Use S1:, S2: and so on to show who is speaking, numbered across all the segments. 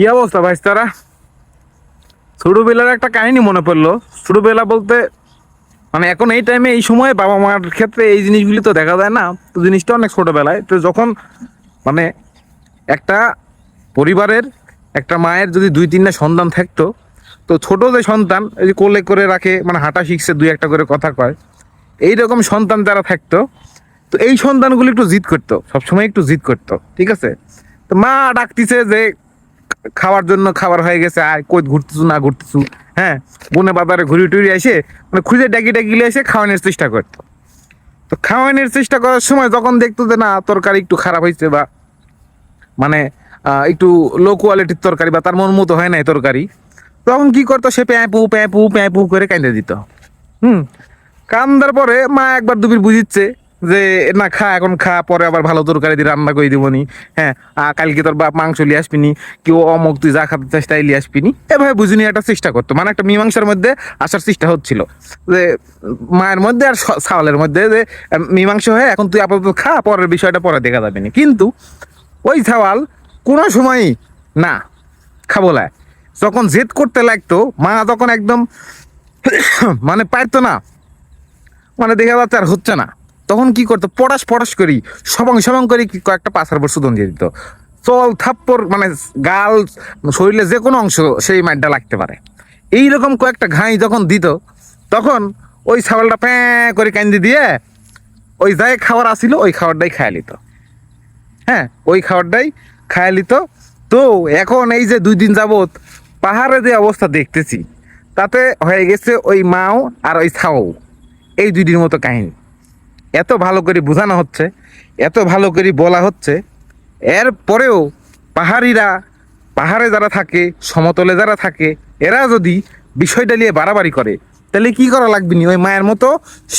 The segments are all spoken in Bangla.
S1: কি অবস্থা ভাই তারা? ছোটবেলার একটা কাহিনী মনে পড়ল। ছোটবেলা বলতে মানে এখন এই টাইমে এই সময় বাবা মার ক্ষেত্রে এই জিনিসগুলি তো দেখা যায় না। তো জিনিসটা অনেক ছোটবেলায়। তো যখন মানে একটা পরিবারের একটা মায়ের যদি দুই তিনটা সন্তান থাকতো, তো ছোট যে সন্তান, এই যে কোলে করে রাখে মানে হাঁটা শিখছে, দুই একটা করে কথা কয় এই রকম সন্তান যারা থাকতো, তো এই সন্তানগুলি একটু জিদ করতো। সবসময় একটু জিদ করতো। ঠিক আছে? তো মা ডাকতিছে যে খাওয়ার জন্য খাবার হয়ে গেছে আয় কই ঘুরতেছু না ঘুরতেছু? হ্যাঁ বনে বাজারে ঘুরি টুরি এসে মানে খুঁজে ডাকি ডাকি এসে খাওয়ানোর চেষ্টা করতো তো খাওয়ানোর চেষ্টা করার সময় যখন দেখতো যে না, তরকারি একটু খারাপ হয়েছে বা মানে একটু লো কোয়ালিটির তরকারি বা তার মন মতো হয় নাই তরকারি, তখন কি করতো, সে প্যাঁপু প্যাঁপু প্যাঁপু করে কাঁদে দিত। হুম, কান্দার পরে মা একবার দুবির বুঝিচ্ছে যে না খা এখন খা পরে আবার ভালো তরকারি দিয়ে রান্না করে দিবনি হ্যাঁ আহ, কালকে তোর বাপ মাংস নিয়ে আসবিনি কেউ অমুক তুই যা খাতে চাস তাই নিয়ে আসবিনি এভাবে বুঝিনি একটা চেষ্টা করতো। মানে একটা মীমাংসার মধ্যে আসার চেষ্টা হচ্ছিল। যে মায়ের মধ্যে আর সাওয়ালের মধ্যে যে মীমাংসা হয়ে এখন তুই আপাতত খা পরের বিষয়টা পরে দেখা যাবে না। কিন্তু ওই সাওয়াল কোনো সময়ই না খাব। যখন জেদ করতে লাগতো মা তখন একদম মানে পারতো না। মানে দেখা যাচ্ছে আর হচ্ছে না। তখন কি করতো? পটাশ পটাশ করি, সবং সবং করে কয়েকটা পাশার উপর সুদন দিয়ে দিত। চল থাপ্পর মানে গাল শরীরে যে কোনো অংশ সেই মাইটটা লাগতে পারে। এইরকম কয়েকটা ঘাই যখন দিত, তখন ওই ছাগলটা প্যাঁ করে কান্দি দিয়ে ওই যাই খাবার আসিল, ওই খাবারটাই খায় নিত। হ্যাঁ ওই খাবারটাই খায় নিত। তো এখন এই যে দুই দিন যাবৎ পাহাড়ে যে অবস্থা দেখতেছি, তাতে হয়ে গেছে ওই মাও আর ওই ছাও। এই দুই দুইটির মতো কাহিনী। এত ভালো করে বোঝানো হচ্ছে, এত ভালো করে বলা হচ্ছে, এর পরেও পাহাড়িরা, পাহাড়ে যারা থাকে, সমতলে যারা থাকে, এরা যদি বিষয়টা নিয়ে বাড়াবাড়ি করে, তাহলে কি করা লাগবে নি? ওই মায়ের মতো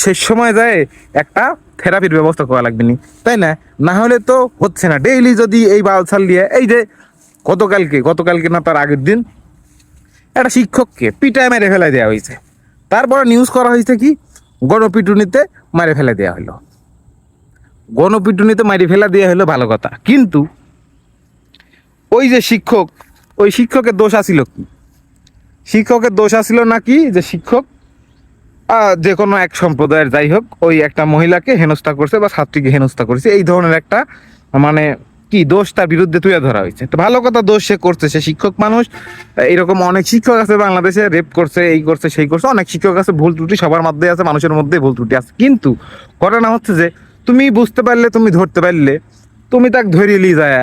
S1: শেষ সময় যায় একটা থেরাপির ব্যবস্থা করা লাগবে নি, তাই না? না হলে তো হচ্ছে না। ডেইলি যদি এই বালছাল দিয়ে, এই যে গতকালকে গতকালকে না, তার আগের দিন একটা শিক্ষককে পিটায় মেরে ফেলে দেওয়া হয়েছে। তারপরে নিউজ করা হয়েছে কি? গণপিটুনিতে মারে ফেলে দেওয়া হলো। গণপিটুনিতে মারি ফেলা দেওয়া হলো ভালো কথা। কিন্তু ওই যে শিক্ষক, ওই শিক্ষকের দোষ আসিল কি? শিক্ষকের দোষ আসিল নাকি? যে শিক্ষক যে কোনো এক সম্প্রদায়ের যাই হোক, ওই একটা মহিলাকে হেনস্থা করছে বা ছাত্রীকে হেনস্থা করছে। এই ধরনের একটা মানে কি দোষ তার বিরুদ্ধে তুলে ধরা হয়েছে? তো ভালো কথা, দোষ সে করছে, সে শিক্ষক মানুষ। এইরকম অনেক শিক্ষক আছে বাংলাদেশে, রেপ করছে, এই করছে, সেই করছে, অনেক শিক্ষক আছে, ভুল ত্রুটি সবার মধ্যে আছে, মানুষের মধ্যে ভুল ত্রুটি আছে। কিন্তু ঘটনা হচ্ছে যে, তুমি বুঝতে পারলে, তুমি ধরতে পারলে, তুমি তাকে ধরিয়ে নিয়ে যায়।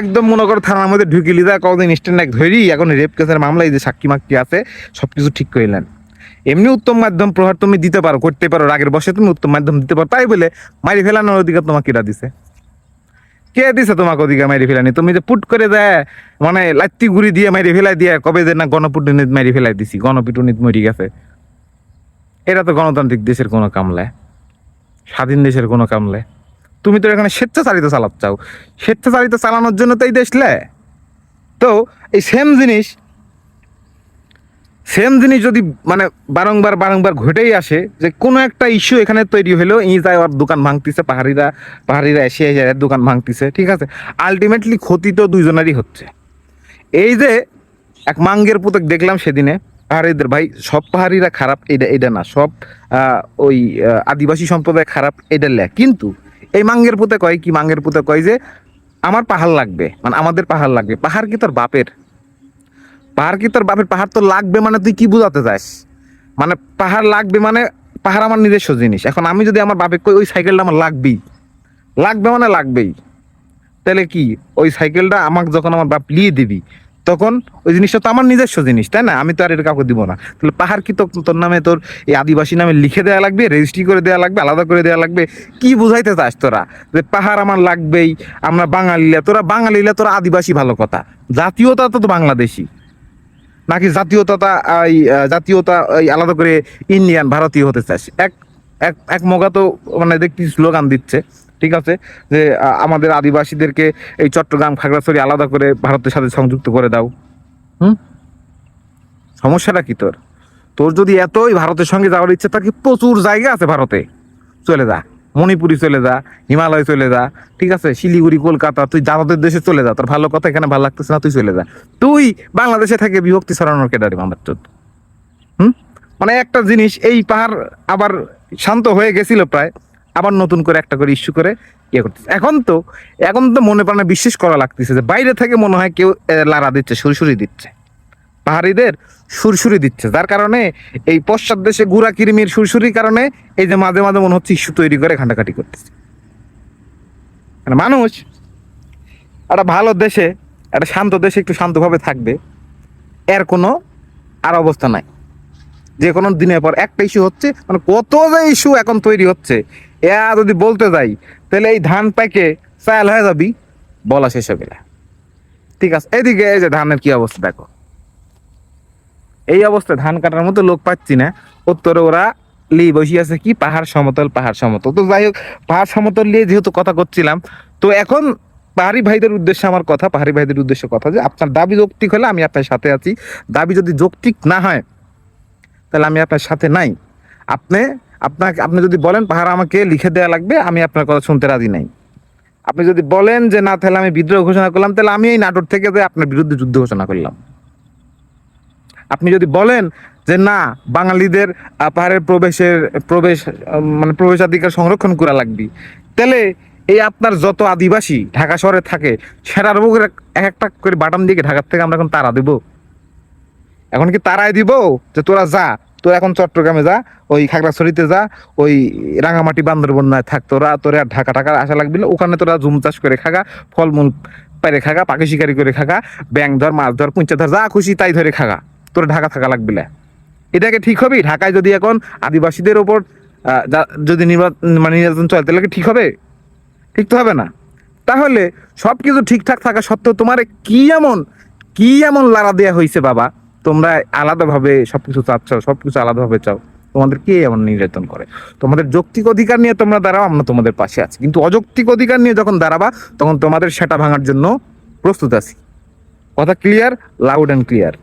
S1: একদম মনে করো থানার মধ্যে ঢুকে লিদা কদিন স্ট্যান্ড এক ধরি, এখন রেপ কেসের মামলায় যে সাক্ষী মাক্ষী আছে সব কিছু ঠিক করিলেন এমনি উত্তম মাধ্যম প্রহার তুমি দিতে পারো, করতে পারো, রাগের বসে তুমি উত্তম মাধ্যম দিতে পারো, তাই বলে মারি ফেলানোর অধিকার তোমাকে কিরা দিছে। কে দিছে তোমাকে ওদিকে মারি ফেলানি তুমি যে পুট করে দেয় মানে লাত্তি গুড়ি দিয়ে মারি ফেলাই দিয়ে, কবে যে না গণপিটুনিত মারি ফেলাই দিছি, গণপিটুনিত মরি গেছে। এটা তো গণতান্ত্রিক দেশের কোনো কামলে স্বাধীন দেশের কোনো কামলে তুমি তো এখানে স্বেচ্ছাচারিত চালাচ্ছাও স্বেচ্ছাচারিত চালানোর জন্য তো এই দেশলে তো এই সেম জিনিস সেম জিনিস যদি মানে বারংবার বারংবার ঘটেই আসে, যে কোনো একটা ইস্যু এখানে তৈরি হলো ই যায়, ওর দোকান ভাঙতিছে, পাহাড়িরা পাহাড়িরা এসে এসে দোকান ভাঙতিছে, ঠিক আছে? আলটিমেটলি ক্ষতি তো দুইজনেরই হচ্ছে। এই যে এক মাঙ্গের পুতক দেখলাম সেদিনে, পাহাড়িদের, ভাই, সব পাহাড়িরা খারাপ, এটা এটা না, সব ওই আদিবাসী সম্প্রদায় খারাপ, এটা লেখ। কিন্তু এই মাঙ্গের পুতে কয় কি, মাঙ্গের পুতে কয় যে, আমার পাহাড় লাগবে মানে আমাদের পাহাড় লাগবে। পাহাড় কি তোর বাপের? পাহাড় কি তোর বাপের পাহাড় তো লাগবে মানে তুই কি বুঝাতে চাস? মানে পাহাড় লাগবে মানে পাহাড় আমার নিজস্ব জিনিস। এখন আমি যদি আমার বাপে কই ওই সাইকেলটা আমার লাগবেই। লাগবে মানে লাগবেই। তাহলে কি? ওই সাইকেলটা আমাকে যখন আমার বাপ লিয়ে দিবি, তখন ওই জিনিসটা তো আমার নিজস্ব জিনিস, তাই না? আমি তো আর এটা কাউকে দিব না। তাহলে পাহাড় কি তোর নামে তোর এই আদিবাসী নামে লিখে দেওয়া লাগবে রেজিস্ট্রি করে দেওয়া লাগবে, আলাদা করে দেওয়া লাগবে? কি বুঝাইতে চাস তোরা? যে পাহাড় আমার লাগবেই, আমরা বাঙালিরা তোরা বাঙালিরা তোরা আদিবাসী ভালো কথা। জাতীয়তা তো তো বাংলাদেশি। নাকি জাতীয়তা জাতীয়তা আলাদা করে ইন্ডিয়ান ভারতীয় হতে চাস? এক এক এক মগা তো মানে দেখছি স্লোগান দিচ্ছে, ঠিক আছে? যে আমাদের আদিবাসীদেরকে এই চট্টগ্রাম, খাগড়াছড়ি আলাদা করে ভারতের সাথে সংযুক্ত করে দাও। হুম? সমস্যাটা কি তোর? তোর যদি এতই ভারতের সঙ্গে যাওয়ার ইচ্ছে থাকে, প্রচুর জায়গা আছে ভারতে। চলে যা। মণিপুরি চলে যা, হিমালয় চলে যা, ঠিক আছে? শিলিগুড়ি, কলকাতা, তুই যাদবের দেশে চলে যা। তোর ভালো কথা, এখানে ভালো লাগতেছে না, তুই চলে যা। তুই বাংলাদেশে থাকে বিভক্তি ছড়ানোর কেডারি মামার চোদ্দ হুম? মানে একটা জিনিস, এই পাহাড় আবার শান্ত হয়ে গেছিল প্রায়, আবার নতুন করে একটা করে ইস্যু করে ইয়ে করতেছে। এখন তো এখন তো মনে প্রাণে বিশ্বাস করা লাগতেছে যে বাইরে থেকে মনে হয় কেউ লারা দিচ্ছে সুরসুরি দিচ্ছে। পাহাড়িদের সুরসুরি দিচ্ছে, যার কারণে এই পশ্চাৎ দেশে গুড়া কিরিমির সুরসুরির কারণে এই যে মাঝে মাঝে মনে হচ্ছে ইস্যু তৈরি করে ঘাটাঘাটি করতেছে। মানে মানুষ একটা ভালো দেশে, একটা শান্ত দেশে একটু শান্তভাবে থাকবে, এর কোনো আর অবস্থা নাই। যে কোনো দিনের পর একটা ইস্যু হচ্ছে মানে কত যে ইস্যু এখন তৈরি হচ্ছে, এ যদি বলতে যাই, তাহলে এই ধান প্যাকে চাল হয়ে যাবি, বলা শেষ হবে। ঠিক আছে, এদিকে এই যে ধানের কি অবস্থা দেখো। এই অবস্থায় ধান কাটার মতো লোক পাচ্ছি না। উত্তরে ওরা লি বসে আছে কি? পাহাড় সমতল পাহাড় সমতল। তো যাই হোক, পাহাড় সমতল নিয়ে যেহেতু কথা করছিলাম, তো এখন পাহাড়ি ভাইদের উদ্দেশ্যে আমার কথা, পাহাড়ি ভাইদের উদ্দেশ্যে কথা যে আপনার দাবি যৌক্তিক হলে আমি আপনার সাথে আছি। দাবি যদি যৌক্তিক না হয়, তাহলে আমি আপনার সাথে নাই। আপনি, আপনাকে, আপনি যদি বলেন পাহাড় আমাকে লিখে দেওয়া লাগবে, আমি আপনার কথা শুনতে রাজি নাই। আপনি যদি বলেন যে না, তাহলে আমি বিদ্রোহ ঘোষণা করলাম, তাহলে আমি এই নাটোর থেকে যে আপনার বিরুদ্ধে যুদ্ধ ঘোষণা করলাম। আপনি যদি বলেন যে না, বাঙালিদের পাহাড়ের প্রবেশের, প্রবেশ মানে প্রবেশাধিকার সংরক্ষণ করা লাগবে, তাহলে এই আপনার যত আদিবাসী ঢাকা শহরে থাকে সেটার বুকের এক একটা করে বাটাম দিকে ঢাকার থেকে আমরা এখন তারা দেব এখন কি তারাই দিব যে তোরা যা, তোরা এখন চট্টগ্রামে যা, ওই খাগড়াছড়িতে যা, ওই রাঙামাটি বান্দরবন নয় থাক, তোরা তোরা আর ঢাকা টাকা আসা লাগবে। ওখানে তোরা জুম চাষ করে খাগা, ফলমূল পাইরে খাগা, পাখি শিকারি করে খাগা ব্যাং ধর, মাছ ধর কুঞ্চা ধর, যা খুশি তাই ধরে খাগা তোর ঢাকা থাকা লাগবে না এটাকে ঠিক হবে? ঢাকায় যদি এখন আদিবাসীদের ওপর যদি নির্বাচন মানে নির্বাচন চলে, তাহলে ঠিক হবে? ঠিক তো হবে না। তাহলে সব কিছু ঠিকঠাক থাকা সত্ত্বেও তোমার কি এমন কি এমন লাড়া দেওয়া হয়েছে বাবা? তোমরা আলাদাভাবে সবকিছু চাচ্ছ, সবকিছু আলাদাভাবে চাও। তোমাদের কে এমন নির্যাতন করে? তোমাদের যৌক্তিক অধিকার নিয়ে তোমরা দাঁড়াও, আমরা তোমাদের পাশে আছি। কিন্তু অযৌক্তিক অধিকার নিয়ে যখন দাঁড়াবা, তখন তোমাদের সেটা ভাঙার জন্য প্রস্তুত আছি। কথা ক্লিয়ার লাউড অ্যান্ড ক্লিয়ার